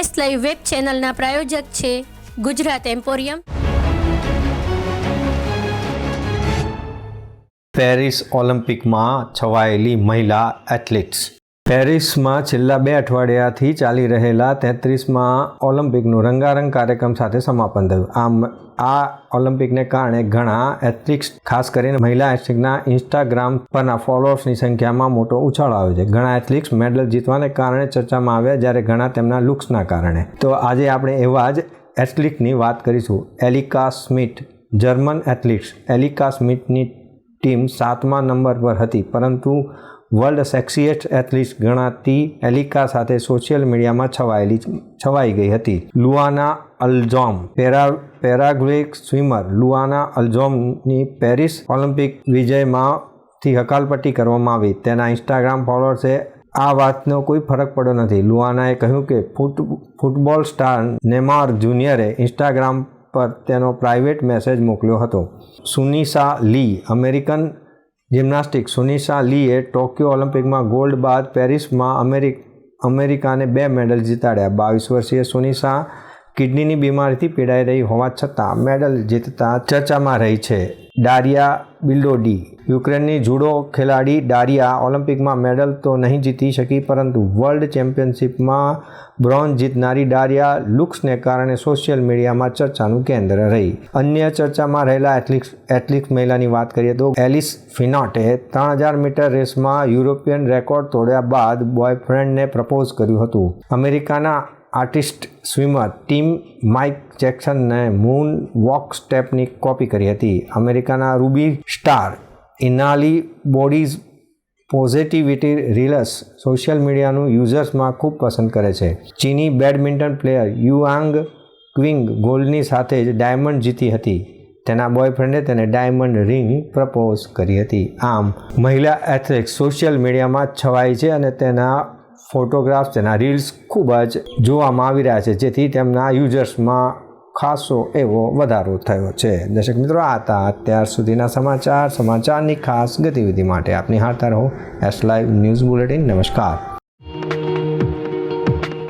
S live web ચેનલના પ્રાયોજક છે ગુજરાત એમ્પોરિયમ. પેરિસ ઓલિમ્પિકમાં છવાયેલી મહિલા એથ્લેટ્સ. પેરિસમાં છેલ્લા બે અઠવાડિયાથી ચાલી રહેલા તેત્રીસમાં ઓલિમ્પિકનું રંગારંગ કાર્યક્રમ સાથે સમાપન થયું. આમ, આ ઓલિમ્પિકને કારણે ઘણા એથ્લિક્સ ખાસ કરીને મહિલા એથ્લેટિકના ઇન્સ્ટાગ્રામ પરના ફોલોઅર્સની સંખ્યામાં મોટો ઉછાળો આવ્યો છે. ઘણા એથ્લિક્સ મેડલ જીતવાને કારણે ચર્ચામાં આવ્યા, જ્યારે ઘણા તેમના લુક્સના કારણે. તો આજે આપણે એવા જ એથ્લેટની વાત કરીશું. Alica Schmidt German athletes. Alica સ્મિથની team સાતમા નંબર પર હતી. પરંતુ વર્લ્ડ સેક્સીએસ્ટ એથ્લીટ ગણાતી એલિકા સાથે સોશિયલ મીડિયામાં છવાયેલી છવાઈ ગઈ હતી. લુઆના અલ્ઝોમ પેરા, પેરાગ્વેક સ્વિમર લુઆના અલ્ઝોમની પેરિસ ઓલિમ્પિક વિજયમાંથી હકાલપટ્ટી કરવામાં આવી. તેના ઇન્સ્ટાગ્રામ ફોલોઅર્સે આ વાતનો કોઈ ફરક પડ્યો નથી. લુઆનાએ કહ્યું કે ફૂટ, ફૂટબોલ સ્ટાર નેમાર જુનિયરે ઇન્સ્ટાગ્રામ પર તેનો પ્રાઇવેટ મેસેજ મોકલ્યો હતો. સુનિશા લી, અમેરિકન જિમ્નાસ્ટિક સુનિશા લીએ ટોક્યો ઓલિમ્પિકમાં ગોલ્ડ બાદ પેરિસમાં અમેરિક, અમેરિકાને બે મેડલ જીતાડ્યા. બાવીસ વર્ષીય સુનિસા કિડનીની બીમારીથી પીડાઈ રહી હોવા છતાં મેડલ જીતતા ચર્ચામાં રહી છે. ડારિયા બિલ્ડોડી, યુક્રેનની જુડો ખેલાડી ડારિયા ઓલિમ્પિકમાં મેડલ તો નહીં જીતી શકી, પરંતુ વર્લ્ડ ચેમ્પિયનશિપમાં બ્રોન્ઝ જીતનારી ડારિયા લુક્સને કારણે સોશિયલ મીડિયામાં ચર્ચાનું કેન્દ્ર રહી. અન્ય ચર્ચામાં રહેલા એથ્લિક્સ એથ્લિક્સ મહિલાની વાત કરીએ તો એલિસ ફિનોટે ત્રણ હજાર મીટર રેસમાં યુરોપિયન રેકોર્ડ તોડ્યા બાદ બોયફ્રેન્ડને પ્રપોઝ કર્યું હતું. અમેરિકાના આર્ટિસ્ટ સ્વિમર ટીમ માઇક જેક્સનને મૂન વોક સ્ટેપની કોપી કરી હતી. અમેરિકાના રૂબી સ્ટાર ઇનાલી બોડીઝ પોઝિટિવિટી રીલસ સોશિયલ મીડિયાનું યુઝર્સમાં ખૂબ પસંદ કરે છે. ચીની બેડમિન્ટન પ્લેયર યુઆંગ ક્વિંગ ગોલ્ડની સાથે જ ડાયમંડ જીતી હતી. તેના બોયફ્રેન્ડે તેને ડાયમંડ રિંગ પ્રપોઝ કરી હતી. આમ, મહિલા એથ્લેટ સોશિયલ મીડિયામાં છવાઈ છે અને તેના ફોટોગ્રાફ્સ તેના રીલ્સ ખૂબ જ જોવામાં આવી રહ્યા છે, જેથી તેમના યુઝર્સમાં ખાસો એવો વધારો થયો છે. દર્શક મિત્રો, આ હતા અત્યાર સુધીના સમાચાર. સમાચારની ખાસ ગતિવિધિ માટે આપની હારતા રહો. એસ લાઈવ ન્યૂઝ બુલેટિન નમસ્કાર.